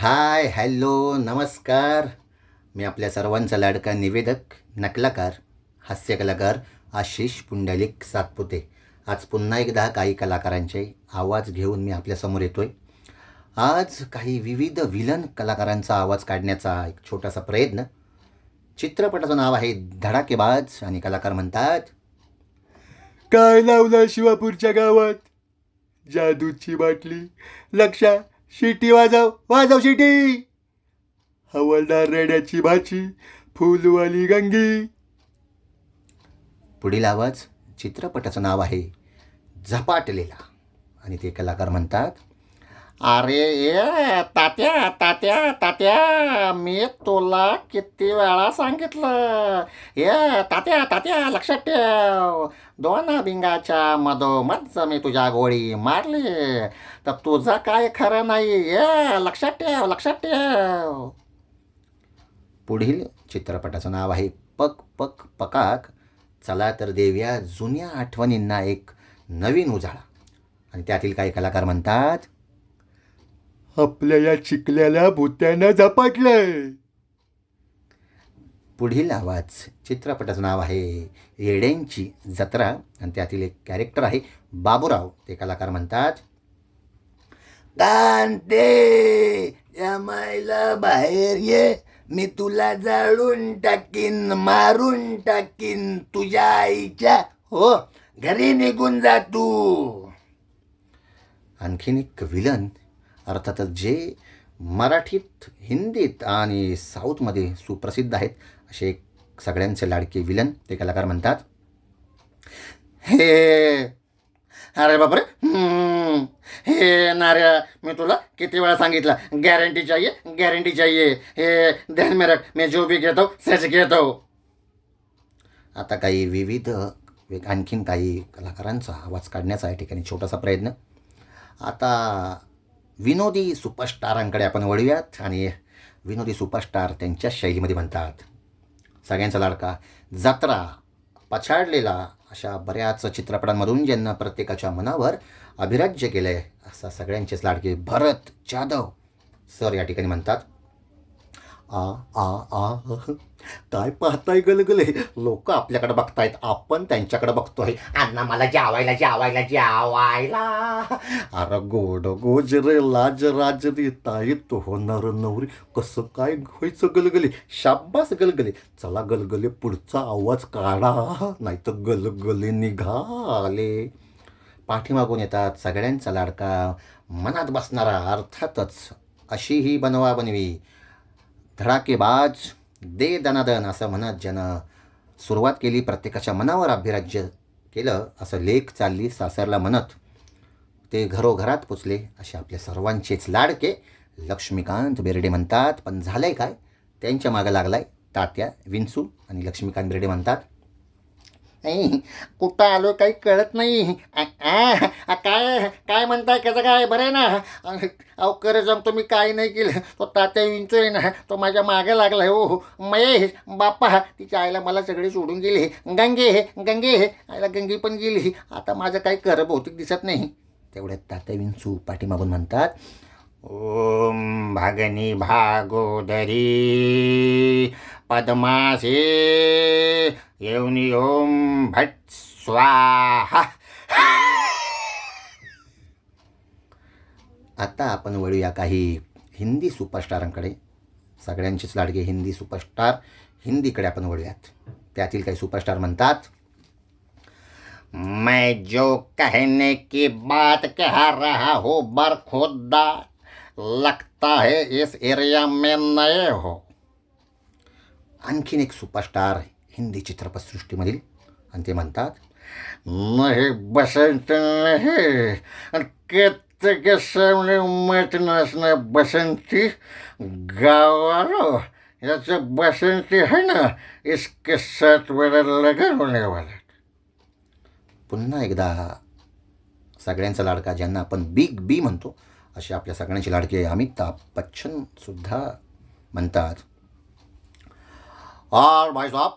Hi hello नमस्कार. मी आपल्या सर्वांचा लाडका निवेदक नकलाकार हास्य कलाकार आशिष पुंडलिक सातपुते. आज पुन्हा एकदा काही कलाकारांचे आवाज घेऊन मी आपल्यासमोर येतो आहे आज काही विविध विलन कलाकारांचा आवाज काढण्याचा एक छोटासा प्रयत्न. चित्रपटाचं नाव आहे धडाकेबाज आणि कलाकार म्हणतात काय लावलं शिवापूरच्या गावात? जादूची बाटली. लक्षा शिटी वाजव वाजव शिटी. हवलदार रेड्याची भाची फुलवाली गंगी. पुढील आवाज चित्रपटाचं नाव आहे झपाटलेला. आणि ते कलाकार म्हणतात अरे ये तात्या तात्या तात्या मी तुला किती वेळा सांगितलं. ये तात्या तात्या लक्षात ठेव. दोन बिंगाच्या मधोमध मी तुझ्या गोळी मारली. तर तुझं काय खरं नाही. ये लक्षात ठेव लक्षात ठेव. पुढील चित्रपटाचं नाव आहे पक पक पकाक. चला तर देव्या जुन्या आठवणींना एक नवीन उजाळा. आणि त्यातील काही कलाकार म्हणतात आपल्या या चिकल्याला भूत्यानं झपाटलंय. पुढील आवाज चित्रपटाचं नाव आहे येड्यांची जत्रा. आणि त्यातील एक कॅरेक्टर आहे बाबूराव. ते कलाकार म्हणतात कांते या मायला बाहेर ये. मी तुला जाळून टाकीन मारून टाकीन तुझ्या आईच्या. हो घरी निघून जा तू. आणखीन एक विलन अर्थातच जे मराठीत हिंदीत आणि साऊथमध्ये सुप्रसिद्ध आहेत असे सगळ्यांचे लाडके विलन ते कलाकार म्हणतात. हे अरे बापरे हे नार्या मी तुला किती वेळा सांगितलं? गॅरंटी चाहिए गॅरंटी चाहिए. हे ध्यान में रख जो भी घेतो सच घेतो आता काही विविध आणखीन काही कलाकारांचा आवाज काढण्याचा या ठिकाणी छोटासा प्रयत्न. आता विनोदी सुपरस्टारांकडे आपण वळूयात आणि विनोदी सुपरस्टार त्यांच्या शैलीमध्ये म्हणतात. सगळ्यांचा लाडका जत्रा पछाडलेला अशा बऱ्याच चित्रपटांमधून ज्यांना प्रत्येकाच्या मनावर अभिराज्य केलं आहे असा सगळ्यांचेच लाडके भरत जाधव सर या ठिकाणी म्हणतात. आ आ आ. काय पाहताय गलगले? लोक आपल्याकडे बघतायत. आपण त्यांच्याकडे बघतोय. अण्णा मला जावायला जावायला जावायला. अरे गोड गोज रे लाज राज ताई तो होणार नवरी. कसं काय व्हायचं गलगले? शाब्बास गलगले. चला गलगले पुढचा आवाज काढा. नाही तर गलगले निघाले. पाठीमागून येतात सगळ्यांचा लाडका. मनात बसणारा अर्थातच अशी ही बनवा बनवी. धडाकेबाज दे दनादन असं म्हणत ज्यानं सुरुवात केली प्रत्येकाच्या मनावर अभिराज्य केलं असं लेख चालली सासरला म्हणत ते घरोघरात पोचले. असे आपले सर्वांचेच लाडके लक्ष्मीकांत बेर्डे म्हणतात. पण झालंय काय? त्यांच्या मागं लागलाय तात्या विंचू आणि लक्ष्मीकांत बेर्डे म्हणतात नाही कुठं आलो काही कळत नाही. आ, काय काय म्हणताय कसं काय? बरं आहे ना? अ, अहो खरं सांगतो मी काय नाही केलं. तो तात्या विंचोय ना तो माझ्या मागे लागला हो हो महेश बाप्पा तिच्या आईला मला सगळे सोडून गेले. गंगे गंगे आईला गंगी पण गेली. आता माझं काही खरं भौतिक दिसत नाही. तेवढ्यात तात्या विंचू पाठीमागून म्हणतात ओम भागनी भागोदरी पद्मासे येऊनी ओम भट स्वाहा। आता आपण वळूया काही हिंदी सुपरस्टारांकडे. सगळ्यांचेच लाडके हिंदी सुपरस्टार. हिंदीकडे आपण वळूयात. त्यातील काही सुपरस्टार म्हणतात मैं जो कहने की बात कह रहा हूँ बरखुदा लगता है इस एरिया में नए हो आणखीन एक सुपरस्टार हिंदी चित्रपटसृष्टीमधील आणि ते म्हणतात नाही बसंत नाही केत सामने मत नसणं बसंती गावालो याचं बसंती है ना इसके साथ वेळा लगन होणे वाला पुन्हा एकदा सगळ्यांचा लाडका ज्यांना आपण बिग बी म्हणतो असे आपल्या सगळ्यांचे लाडके अमिताभ बच्चन सुद्धा म्हणतात. आर भाई साहब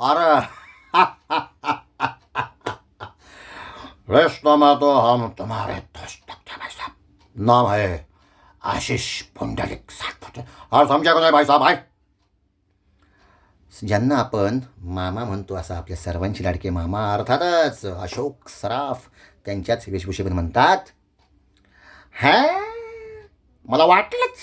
आर. रिश्तों में तो हम तुम्हारे दोस्त लगते भाई साहब नाम है आशिष पुंडलिक साठ और समजा कसं भाई साहब आहे ज्यांना आपण मामा म्हणतो असं आपल्या सर्वांची लाडके मामा अर्थातच अशोक सराफ त्यांच्याच वेशभूषेमध्ये म्हणतात हॅ? मला वाटलंच.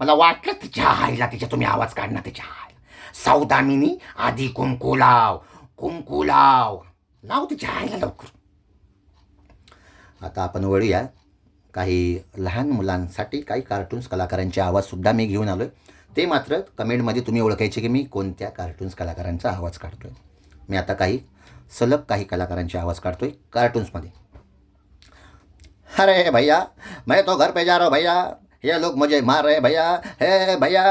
मला वाटलं तिच्या आईला तिच्या तुम्ही आवाज काढणार तिच्या आईला. सौदामिनी आधी कुंकू लाव कुंकू लाव. लाव तिच्या आईला लवकर. आता आपण वळूया. काही लहान मुलांसाठी काही कार्टून्स कलाकारांचे आवाजसुद्धा मी घेऊन आलो आहे ते मात्र कमेंटमध्ये तुम्ही ओळखायचे की मी कोणत्या कार्टून्स कलाकारांचा आवाज काढतो आहे मी आता काही सलग काही कलाकारांचे आवाज काढतो आहे कार्टून्समध्ये अरे भैया मैं तो घर पे जा रहा हूँ भैया। ये लोग मुझे मार रहे भैया। हे भैया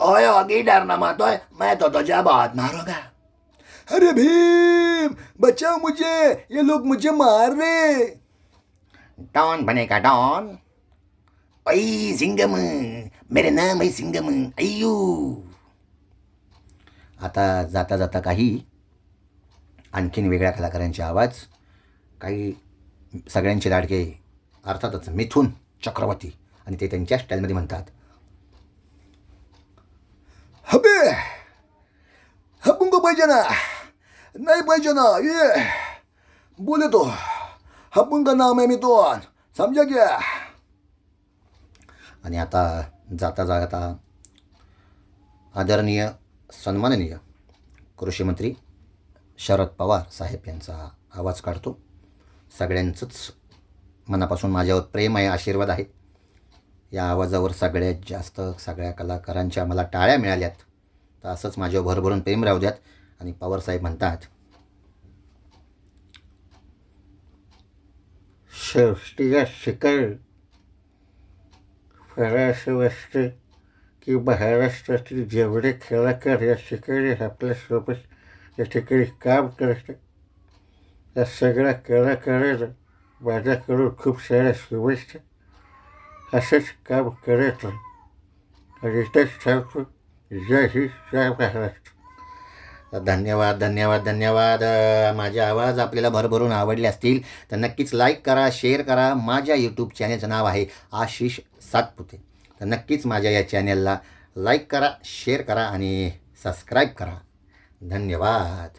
ओए अगी डरना मत ओए। मैं तो तुझे बहुत मारूंगा। अरे भीम बचाओ मुझे। ये लोग मुझे मार रहे डॉन बनेगा डॉन। ऐ सिंगम। मेरे नाम है सिंगम। अय्यू। आता जाता जाता काही आणखीन वेगळ्या कलाकारांचे आवाज काही सगळ्यांचे लाडके अर्थातच मिथून चक्रवर्ती आणि ते त्यांच्या स्टाईलमध्ये म्हणतात. हबे! हबुंग पाहिजे ना नाही पाहिजे ना ये! बोले तो हबुंग का नाम है मिथुन समजा घ्या. आणि आता जाता जाता आदरणीय सन्माननीय कृषीमंत्री शरद पवार साहेब यांचा आवाज काढतो. सगळ्यांचंच मनापासून माझ्यावर प्रेम आहे आशीर्वाद आहे. या आवाजावर सगळ्यात जास्त सगळ्या कलाकारांच्या मला टाळ्या मिळाल्यात. तर असंच माझ्यावर भरभरून प्रेम राहू द्यात आणि पवारसाहेब म्हणतात सृष्टीचा शिखर मला असं की महाराष्ट्रातील जेवढे कलाकार या ठिकाणी आपल्यासोबत या ठिकाणी काम करतात या सगळ्या कलाकारांना माझ्याकडून खूप साऱ्या शुभेच्छा. असंच काम करत आणि इथंच सांगतो जय हिंद जय महाराष्ट्र. धन्यवाद धन्यवाद धन्यवाद. माझे आवाज आपल्याला भरभरून आवडले असतील तर नक्कीच लाईक करा शेअर करा. माझ्या यूट्यूब चॅनलचं नाव आहे आशिष सातपुते. तर नक्कीच माझ्या या चॅनलला लाईक करा शेअर करा आणि सबस्क्राईब करा. धन्यवाद.